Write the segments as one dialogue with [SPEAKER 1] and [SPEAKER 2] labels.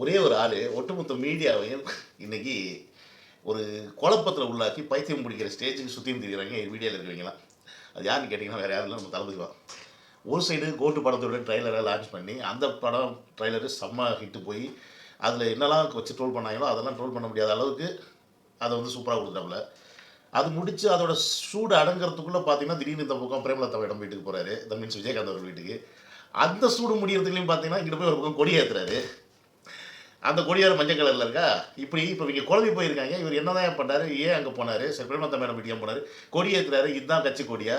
[SPEAKER 1] ஒரே ஒரு ஆள் ஒட்டுமொத்த மீடியாவையும் இன்னைக்கு ஒரு குழப்பத்தில் உள்ளாக்கி பைத்தியம் பிடிக்கிற ஸ்டேஜுக்கு சுற்றியும் தெரியுறாங்க. வீடியோவில் இருக்கிறவங்களாம் அது யாருன்னு கேட்டிங்கன்னா வேறு யாரும் இல்லை. நம்ம தளபதி தான் ஒரு சைடு கோட்டு படத்தோட ட்ரைலரை லான்ச் பண்ணி அந்த படம் ட்ரைலரு செம்ம ஹிட்டு போய் அதில் என்னெல்லாம் வச்சு ட்ரோல் பண்ணாங்களோ அதெல்லாம் ட்ரோல் பண்ண முடியாத அளவுக்கு அதை வந்து சூப்பராக கொடுத்தாப்புல. அது முடித்து அதோட சூடு அடங்குறதுக்குள்ளே பார்த்தீங்கன்னா திடீர்னு இந்த பக்கம் பிரேமலதா இடம் வீட்டுக்கு போகிறாரு தட் மீன்ஸ் விஜயகாந்த் அவர் வீட்டுக்கு. அந்த சூடு முடியறதுலையும் பார்த்தீங்கன்னா இங்கிட்ட போய் ஒரு பக்கம் கொடி ஏற்றுறாரு அந்த கொடியார் மஞ்சள் கலரில் இருக்கா? இப்படி இப்போ இவங்க குழம்பி போயிருக்காங்க. இவர் என்னதான் பண்ணார்? ஏன் அங்கே போனார்? சரி பிரேமலதா மேடம் வீட்டுக்கு போனார்? கொடி ஏற்றுறாரு இதுதான் கட்சி கொடியா?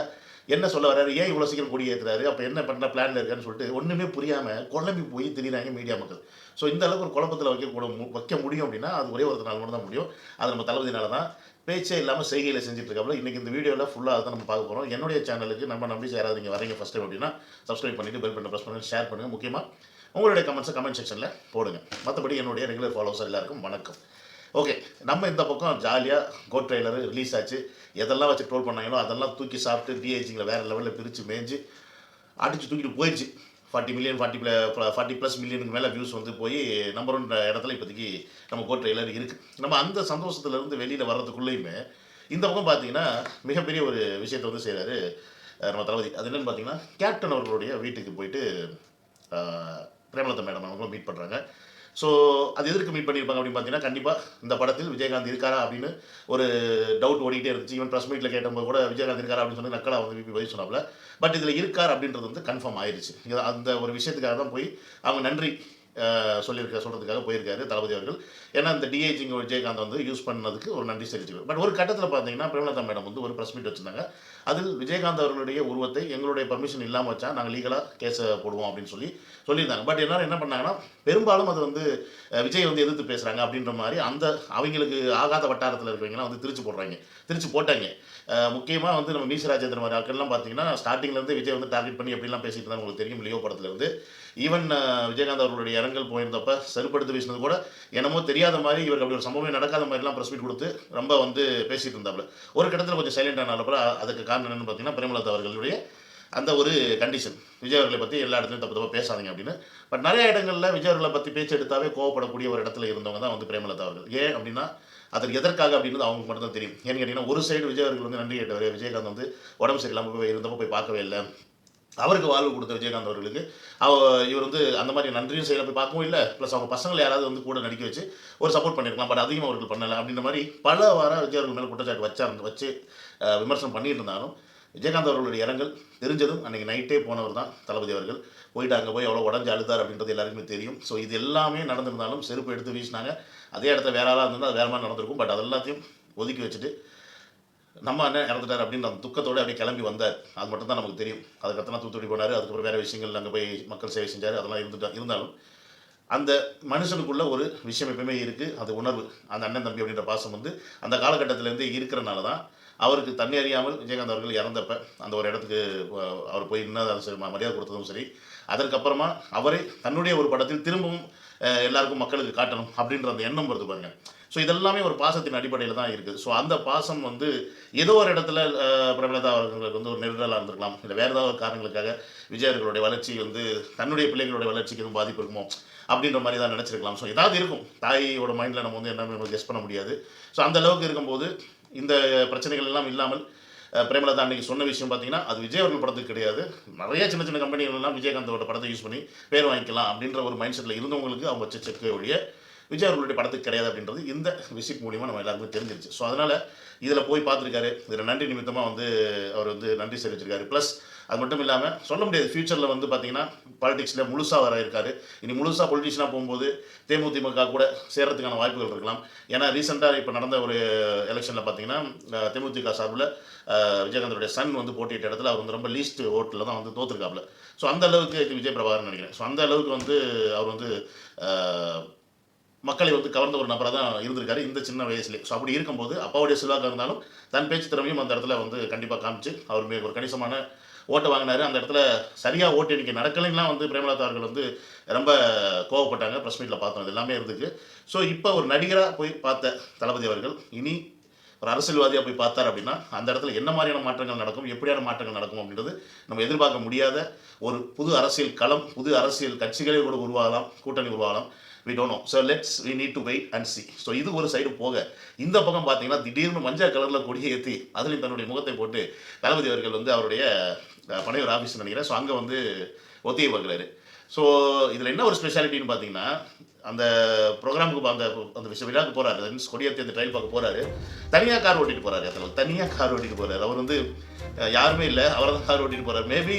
[SPEAKER 1] என்ன சொல்ல வர்றாரு? ஏன் இவ்வளோ சீக்கிரம் கொடி ஏற்றுறாரு அப்போ என்ன பண்ண பிளானில் இருக்கான்னு சொல்லிட்டு ஒன்றுமே புரியாமல் குழம்பி போய் திரிகிறாங்க மீடியா மக்கள். ஸோ இந்த அளவுக்கு ஒரு குழப்பத்தில் வைக்க கூட வைக்க முடியும் அப்படின்னா அது ஒரே ஒரு நாள் மட்டும் தான் முடியும். அது நம்ம தளபதினால தான் பேச்சே இல்லாமல் செய்கையில் செஞ்சுட்ருக்கப்பல. இன்றைக்கி இந்த வீடியோவில் ஃபுல்லாக அதை நம்ம பார்க்க போகிறோம் என்னுடைய சேனலுக்கு நம்ம நம்பி யாராவது நீங்கள் வரீங்க ஃபஸ்ட் டைம் அப்படின்னா சப்ஸ்கிரைப் பண்ணிவிட்டு பெல் பட்டன் ப்ரெஸ் பண்ணுங்கள் ஷேர் பண்ணுங்கள் முக்கியமாக உங்களுடைய கமெண்ட்ஸை கமெண்ட் செக்ஷனில் போடுங்க. மற்றபடி என்னுடைய ரெகுலர் ஃபாலோவர்ஸ் எல்லாருக்கும் வணக்கம். ஓகே நம்ம இந்த பக்கம் ஜாலியாக கோ ட்ரெய்லர் ரிலீஸ் ஆச்சு. எதெல்லாம் வச்சு ட்ரோல் பண்ணாங்களோ அதெல்லாம் தூக்கி சாப்பிட்டு டிஏஜிங்கில் வேறு லெவலில் பிரித்து மேய்ஞ்சு அடித்து தூக்கிட்டு போயிடுச்சு. Forty million forty forty plus மில்லியனுக்கு மேலே வியூஸ் வந்து போய் நம்பர் ஒன் இடத்துல இப்போதைக்கு நம்ம கோ ட்ரெய்லர் இருக்குது நம்ம அந்த சந்தோஷத்துலேருந்து வெளியில் வர்றதுக்குள்ளேயுமே இந்த பக்கம் பார்த்தீங்கன்னா மிகப்பெரிய ஒரு விஷயத்தை வந்து செய்கிறாரு நம்ம தளபதி. அது என்னென்னு பார்த்தீங்கன்னா கேப்டன் அவர்களுடைய வீட்டுக்கு போயிட்டு பிரேமலதா மேடம் அவங்களும் மீட் பண்ணுறாங்க ஸோ அது எதற்கு மீட் பண்ணியிருப்பாங்க அப்படின்னு பார்த்தீங்கன்னா கண்டிப்பாக இந்த படத்தில் விஜயகாந்த் இருக்காரா அப்படின்னு ஒரு டவுட் ஓடிக்கிட்டே இருந்துச்சு. ஈவன் ப்ரெஸ் மீட்டில் கேட்டபோது கூட விஜயகாந்த் இருக்காரா அப்படின்னு சொல்லி நக்கலா வந்து பதிவு சொன்னாப்ல பட் இதில் இருக்கார் அப்படின்றது வந்து கன்ஃபார்ம் ஆயிடுச்சு அந்த ஒரு விஷயத்துக்காக தான் போய் அவங்க நன்றி சொல்லியிருக்க சொல்கிறதுக்காக போயிருக்காரு தளபதி அவர்கள். ஏன்னா இந்த டிஐஜிங்க விஜயகாந்த் வந்து யூஸ் பண்ணதுக்கு ஒரு நன்றி தெரிவிச்சுக்கணும் பட் ஒரு கட்டத்தில் பார்த்தீங்கன்னா பிரேமலதா மேடம் வந்து ஒரு ப்ரெஸ் மீட் வச்சுருந்தாங்க. அதில் விஜயகாந்த் அவர்களுடைய உருவத்தை எங்களுடைய பர்மிஷன் இல்லாமல் வச்சா நாங்கள் லீகலாக கேஸை போடுவோம் அப்படின்னு சொல்லி சொல்லியிருந்தாங்க. பட் எல்லாரும் என்ன பண்ணாங்கன்னா பெரும்பாலும் அது வந்து விஜய் வந்து எதிர்த்து பேசுகிறாங்க அப்படின்ற மாதிரி அந்த அவங்களுக்கு ஆகாத வட்டாரத்தில் இருக்கிறவங்கலாம் வந்து திருச்சி போடுறாங்க. திருச்சி போட்டாங்க. முக்கியமாக வந்து நம்ம மீசராஜேந்திர மாதிரி ஆட்கள்லாம் பார்த்தீங்கன்னா ஸ்டார்டிங்லேருந்து விஜய் வந்து டார்கெட் பண்ணி எப்படிலாம் பேசிட்டு இருந்தாங்க உங்களுக்கு தெரியும் லியோ படத்துலேருந்து ஈவன் uh, விஜயகாந்த் அவர்களுடைய இரங்கல் போயிருந்தப்ப செருப்படுத்து பேசினது கூட என்னமோ தெரியாத மாதிரி இவருக்கு அப்படி ஒரு சம்பவமே நடக்காத மாதிரிலாம் ப்ரெஸ் மீட் கொடுத்து ரொம்ப வந்து பேசிட்டு இருந்தாப்புல. ஒரு கட்டத்தில் கொஞ்சம் சைலண்ட் ஆனாலும் அதுக்கு காரணம் என்னன்னு பார்த்தீங்கன்னா பிரேமலதா அவர்களுடைய அந்த ஒரு கண்டிஷன் விஜய் அவர்களை பற்றி எல்லா இடத்துலையும் தப்பு தப்பாக பேசாதீங்க அப்படின்னு. பட் நிறைய இடங்களில் விஜய் அவர்களை பற்றி பேச்சு எடுத்தாவே கோவப்படக்கூடிய ஒரு இடத்துல இருந்தவங்க தான் வந்து பிரேமலதா அவர்கள். ஏன் அப்படின்னா அதற்கு எதற்காக அப்படின்றது அவங்க மட்டும் தான் தெரியும். ஏன்னு கேட்டிங்கன்னா ஒரு சைடு விஜய் அவர்கள் வந்து நன்றி கேட்டவர். விஜயகாந்த் வந்து உடம்பு சரியில்லாமல் போய் இருந்தப்போ போய் பார்க்கவே இல்லை. அவருக்கு வாழ்வு கொடுத்த விஜயகாந்த் அவர்களுக்கு. அவ இவர் வந்து அந்த மாதிரி நன்றியும் செய்யல போய் பார்க்கவும் இல்லை. ப்ளஸ் அவங்க பசங்களை யாராவது வந்து கூட நடிக்க வச்சு ஒரு சப்போர்ட் பண்ணியிருக்கலாம். பட் அதையும் அவர்கள் பண்ணலை அப்படின்ற மாதிரி பல வாரம் விஜய் அவர்கள் மேலே குற்றச்சாட்டு வச்சா வச்சு விமர்சனம் பண்ணிட்டு இருந்தாலும் விஜயகாந்த் அவர்களுடைய இரங்கல் தெரிஞ்சதும் அன்றைக்கி நைட்டே போனவர் தான் தளபதி அவர்கள். போயிட்டு அங்கே போய் எவ்வளோ உடஞ்சு அழுதார் அப்படின்றது எல்லாருக்குமே தெரியும். ஸோ இது எல்லாமே நடந்திருந்தாலும் செருப்பு எடுத்து வீசினாங்க. அதே இடத்த வேற ஆளாக இருந்தால் அது வேற மாதிரி நடந்திருக்கும். பட் அது எல்லாத்தையும் ஒதுக்கி வச்சுட்டு நம்ம அண்ணன் இறந்துட்டார் அப்படின்னு அந்த துக்கத்தோடு அப்படியே கிளம்பி வந்தார். அது மட்டும் தான் நமக்கு தெரியும். அதுக்கப்புறம் தூத்துக்குடி போனார். அதுக்கப்புறம் வேறு விஷயங்கள் அங்கே போய் மக்கள் சேவை செஞ்சார். அதெல்லாம் இருந்துட்டா இருந்தாலும் அந்த மனுஷனுக்குள்ள ஒரு விஷயம் எப்பவுமே இருக்குது அது உணர்வு. அந்த அண்ணன் தம்பி அப்படின்ற பாசம் வந்து அந்த காலகட்டத்திலேருந்து இருக்கிறனால தான் அவருக்கு தண்ணி அறியாமல் விஜயகாந்த் அவர்கள் இறந்தப்ப அந்த ஒரு இடத்துக்கு அவர் போய் இன்னும் சரி ம- மரியாதை கொடுத்ததும் சரி. அதற்கப்புறமா அவரை தன்னுடைய ஒரு படத்தில் திரும்பவும் எல்லாருக்கும் மக்களுக்கு காட்டணும் அப்படின்ற அந்த எண்ணம் வருது பாருங்கள் ஸோ இதெல்லாமே ஒரு பாசத்தின் அடிப்படையில் தான் இருக்குது. ஸோ அந்த பாசம் வந்து ஏதோ ஒரு இடத்துல பிரபலதா அவர்களுக்கு வந்து ஒரு நெருடலாக இருந்திருக்கலாம். இல்லை வேறு ஏதாவது ஒரு காரணங்களுக்காக விஜயர்களுடைய வளர்ச்சி வந்து தன்னுடைய பிள்ளைகளுடைய வளர்ச்சிக்கு எதுவும் பாதிப்பு இருக்குமோ அப்படின்ற மாதிரி தான் நினச்சிருக்கலாம். ஸோ ஏதாவது இருக்கும். தாயோட மைண்டில் நம்ம வந்து என்ன கெஸ் பண்ண முடியாது. ஸோ அந்த அளவுக்கு இருக்கும்போது இந்த பிரச்சனைகள் எல்லாம் இல்லாமல் பிரேமலதா அன்னைக்கு சொன்ன விஷயம் பார்த்தீங்கன்னா அது விஜய் அவர்கள் படத்துக்கு கிடையாது. நிறைய சின்ன சின்ன கம்பெனிகள்லாம் விஜயகாந்தோட படத்தை யூஸ் பண்ணி பேர் வாங்கிக்கலாம் அப்படின்ற ஒரு மைண்ட் செட்டில் இருந்தவங்களுக்கு அவங்க வச்ச செக்கு ஒழிய விஜய் அவர்களுடைய படத்துக்கு கிடையாது அப்படின்றது இந்த விசிட் மூலியமாக நம்ம எல்லாருக்குமே தெரிஞ்சிருச்சு. ஸோ அதனால் இதில் போய் பார்த்துருக்காரு. இதில் நன்றி நிமித்தமாக வந்து அவர் வந்து நன்றி தெரிவிச்சிருக்காரு ப்ளஸ் அது மட்டும் இல்லாமல் சொல்ல முடியாது ஃப்யூச்சரில் வந்து பார்த்தீங்கன்னா பாலிடிக்ஸில் முழுசாக வர இருக்காரு. இனி முழுசாக பொலிட்டிஷனாக போகும்போது தேமுதிமுக கூட சேர்கிறதுக்கான வாய்ப்புகள் இருக்கலாம். ஏன்னா ரீசெண்டாக இப்போ நடந்த ஒரு எலெக்ஷனில் பார்த்தீங்கன்னா தேமுதிக சார்பில் விஜயகாந்தருடைய விஜயகாந்தோடைய சன் வந்து போட்டியிட்ட இடத்துல அவர் வந்து ரொம்ப லீஸ்ட் ஓட்டில் தான் வந்து தோத்துருக்காப்புல. ஸோ அந்த அளவுக்கு இது விஜய் பிரபாகர்னு நினைக்கிறேன். ஸோ அந்த அளவுக்கு வந்து அவர் வந்து மக்களை வந்து கவர்ந்த ஒரு நபராக தான் இருந்திருக்காரு இந்த சின்ன வயசுலேயே. ஸோ அப்படி இருக்கும்போது அப்பாவுடைய செல்வாக்காக இருந்தாலும் தன் பேச்சு திறமையும் அந்த இடத்துல வந்து கண்டிப்பாக காமிச்சு அவர் மிக ஒரு கணிசமான ஓட்டை வாங்கினாரு. அந்த இடத்துல சரியாக ஓட்டு எண்ணிக்கை நடக்கலைன்னா வந்து பிரேமலதா அவர்கள் வந்து ரொம்ப கோவப்பட்டாங்க. ப்ரெஸ் மீட்டில் பார்த்தோம். இது எல்லாமே இருந்துச்சு. ஸோ இப்போ ஒரு நடிகராக போய் பார்த்த தளபதி அவர்கள் இனி ஒரு அரசியல்வாதியாக போய் பார்த்தார் அப்படின்னா அந்த இடத்துல என்ன மாதிரியான மாற்றங்கள் நடக்கும் எப்படியான மாற்றங்கள் நடக்கும் அப்படின்றது நம்ம எதிர்பார்க்க முடியாத ஒரு புது அரசியல் களம் புது அரசியல் கட்சிகளே கூட உருவாகலாம் கூட்டணி உருவாகலாம். We don't know so let's we need to wait and see so இது ஒரு சைடு போக. இந்த பக்கம் பார்த்தீங்கன்னா திடீர்னு மஞ்சள் கலரில் கொடியை ஏற்றி அதுலேயும் தன்னுடைய முகத்தை போட்டு தளபதி அவர்கள் வந்து அவருடைய அஹ், பனையூர் ஆஃபீஸ் நினைக்கிறேன். ஸோ அங்கே வந்து ஒத்திகை பார்க்குறாரு. ஸோ இதில் என்ன ஒரு ஸ்பெஷாலிட்டின்னு பார்த்தீங்கன்னா அந்த ப்ரோக்ராமுக்கு அந்த அந்த விஷயம் விழாவுக்கு போகிறாரு மீன்ஸ் கொடியேற்றி அந்த ட்ரையல் பார்க்க போகிறாரு தனியாக கார் ஓட்டிட்டு போகிறாரு அதில் தனியாக கார் ஓட்டிட்டு போகிறாரு அவர் வந்து யாருமே இல்லை. அவரை தான் கார் ஓட்டிட்டு போகிறார் மேபி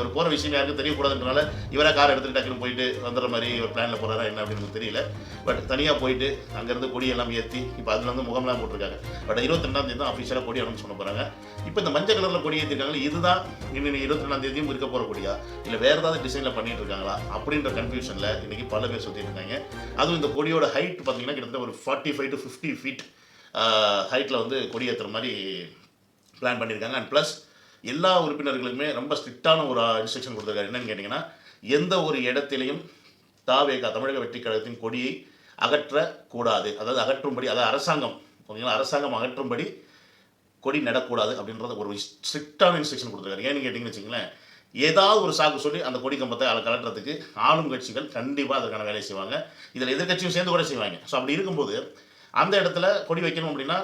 [SPEAKER 1] ஒரு போகிற விஷயம் யாருக்கும் தெரியக்கூடாதுன்றனால இவராக கார் எடுத்துகிட்டு டக்குன்னு போயிட்டு வந்துடுற மாதிரி ஒரு பிளானில் போகிறாரா என்ன அப்படின்னு தெரியல. பட் தனியாக போயிட்டு அங்கேருந்து கொடி எல்லாம் ஏற்றி இப்போ அதில் வந்து முகம்லாம் போட்டிருக்காங்க. பட் இருபத்தி ரெண்டாம் தேதி தான் அஃபிஷியலாக கொடி அனௌன்ஸ் பண்ண போகிறாங்க இப்போ இந்த மஞ்சள் கலரில் கொடி ஏற்றிருக்காங்க இதுதான் இன்னும் இருபத்தி ரெண்டாம் தேதியும் இருக்க போகிற கொடியா? இல்லை வேறு ஏதாவது டிசைனில் பண்ணிட்டு இருக்காங்களா? அப்படின்ற கன்ஃபியூஷனில் இன்றைக்கி பல பேர் சுற்றிட்டு இருக்காங்க. அதுவும் இந்த கொடியோட ஹைட் பார்த்தீங்கன்னா கிட்டத்தட்ட ஒரு forty five to fifty feet ஹைட்டில் வந்து கொடி ஏற்றுற மாதிரி பிளான் பண்ணியிருக்காங்க அண்ட் ப்ளஸ் எல்லா உறுப்பினர்களுக்குமே ரொம்ப ஸ்ட்ரிக்டான ஒரு இன்ஸ்ட்ரக்ஷன் கொடுத்துருக்காரு. என்னன்னு கேட்டிங்கன்னா எந்த ஒரு இடத்திலையும் தாவேகா தமிழக வெற்றி கழகத்தின் கொடியை அகற்றக்கூடாது. அதாவது அகற்றும்படி அதாவது அரசாங்கம் ஓகேங்களா? அரசாங்கம் அகற்றும்படி கொடி நடக்கூடாது அப்படின்றத ஒரு ஸ்ட்ரிக்டான இன்ஸ்ட்ரக்ஷன் கொடுத்துருக்காரு. ஏன்னு கேட்டிங்கன்னு வச்சிங்களேன் ஏதாவது ஒரு சாக்கு சொல்லி அந்த கொடி கம்பத்தை அதை கலட்டுறதுக்கு ஆளும் கட்சிகள் கண்டிப்பாக அதற்கான வேலையை செய்வாங்க. இதில் எதிர்க்கட்சியும் சேர்ந்து கூட செய்வாங்க. ஸோ அப்படி இருக்கும்போது அந்த இடத்துல கொடி வைக்கணும் அப்படின்னா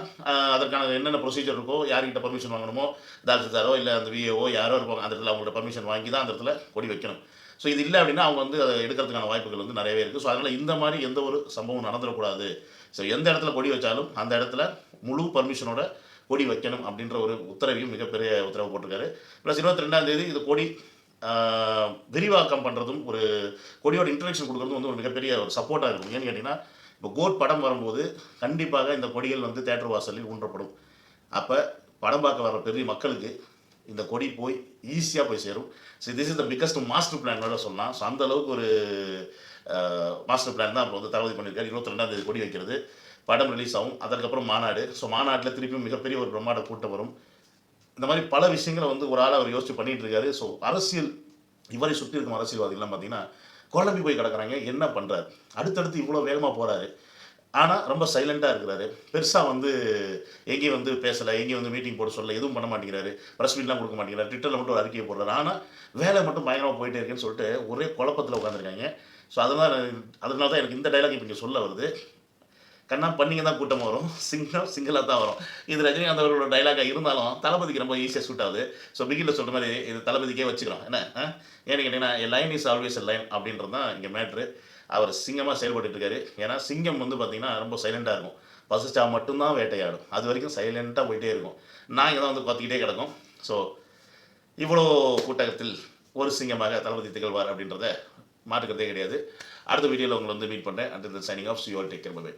[SPEAKER 1] அதற்கான என்னென்ன ப்ரொசீஜர் இருக்கோ யார்கிட்ட பர்மிஷன் வாங்கணுமோ தாசில்தாரோ இல்லை அந்த விஏஓ யாரோ இருப்பாங்க அந்த இடத்துல அவங்கள்ட்ட பர்மிஷன் வாங்கி தான் அந்த இடத்துல கொடி வைக்கணும். ஸோ இது இல்லை அப்படின்னா அவங்க வந்து அதை எடுக்கிறதுக்கான வாய்ப்புகள் வந்து நிறையவே இருக்குது ஸோ அதனால் இந்த மாதிரி எந்த ஒரு சம்பவம் நடந்துடக்கூடாது. ஸோ எந்த இடத்துல கொடி வச்சாலும் அந்த இடத்துல முழு பர்மிஷனோட கொடி வைக்கணும் அப்படின்ற ஒரு உத்தரவையும் மிகப்பெரிய உத்தரவு போட்டிருக்காரு. ப்ளஸ் இருபத்தி ரெண்டாம் தேதி இது கொடி விரிவாக்கம் பண்ணுறதும் ஒரு கொடியோட இன்ட்ரடக்ஷன் கொடுக்குறதும் வந்து ஒரு மிகப்பெரிய ஒரு சப்போர்ட்டாக இருக்கும். ஏன்னு கேட்டிங்கன்னா இப்போ கோட் படம் வரும்போது கண்டிப்பாக இந்த கொடிகள் வந்து தேட்டர் வாசலில் ஊன்றப்படும். அப்போ படம் பார்க்க வர பெரிய மக்களுக்கு இந்த கொடி போய் ஈஸியாக போய் சேரும். So this is the biggest master பிளானோட சொல்லலாம். ஸோ அந்த அளவுக்கு ஒரு மாஸ்டர் பிளான் தான் இப்போ வந்து தளபதி பண்ணியிருக்காரு. இருபத்தி ரெண்டாம் தேதி கொடி வைக்கிறது. படம் ரிலீஸ் ஆகும். அதற்கப்புறம் மாநாடு. ஸோ மாநாட்டில் திருப்பியும் மிகப்பெரிய ஒரு பிரம்மாண்ட கூட்டம் வரும். இந்த மாதிரி பல விஷயங்களை வந்து ஒரு ஆள் அவர் யோசிச்சு பண்ணிகிட்டு இருக்காரு. ஸோ அரசியல் இவரை சுற்றி இருக்கும் அரசியல்வாதிகள்லாம் பார்த்தீங்கன்னா குழம்பி போய் கிடக்குறாங்க. என்ன பண்ணுறாரு அடுத்தடுத்து இவ்வளோ வேகமாக போகிறாரு ஆனால் ரொம்ப சைலண்ட்டாக இருக்கிறாரு. பெருசாக வந்து எங்கேயும் வந்து பேசலை எங்கேயும் வந்து மீட்டிங் போட சொல்ல எதுவும் பண்ண மாட்டேங்கிறாரு. ப்ரெஸ் மீட்லாம் கொடுக்க மாட்டேங்கிறாரு. ட்விட்டரில் மட்டும் ஒரு அறிக்கையை போடுறாரு. ஆனால் வேலை மட்டும் பயங்கரமாக போயிட்டே இருக்கேன்னு சொல்லிட்டு ஒரே குழப்பத்தில் உட்காந்துருக்காங்க ஸோ அதனால் அதனால தான் எனக்கு இந்த டைலாக் இப்போ இங்கே சொல்ல வருது. கண்ணா பண்ணிங்க தான் கூட்டம் வரும். சிங்கம் சிங்கிளாக தான் வரும். இது ரஜினிகாந்த் அவர்களோட டைலாகாக இருந்தாலும் தளபதிக்கு ரொம்ப ஈஸியாக சூட் ஆகுது. ஸோ பிகில் சொல்கிற மாதிரி இது தளபதிக்கே வச்சுக்கிறோம். என்ன? ஏன்னு கேட்டிங்கன்னா லைன் இஸ் ஆல்வேஸ் லைன் அப்படின்றது தான் இங்கே மேட்ரு அவர் சிங்கமாக செயல்பட்டுட்டு இருக்காரு. ஏன்னா சிங்கம் வந்து பார்த்திங்கன்னா ரொம்ப சைலண்ட்டாக இருக்கும். பசிச்சா மட்டும்தான் வேட்டையாடும். அது வரைக்கும் சைலண்ட்டாக போயிட்டே இருக்கும். நான் இங்கே தான் வந்து பார்த்துக்கிட்டே கிடக்கும். ஸோ இவ்வளோ கூட்டத்தில் ஒரு சிங்கமாக தளபதி திகழ்வார் அப்படின்றத மாற்றுக்கிறதே கிடையாது. அடுத்த வீடியோவில் உங்களை வந்து மீட் பண்ணுறேன் and signing off you all take care bye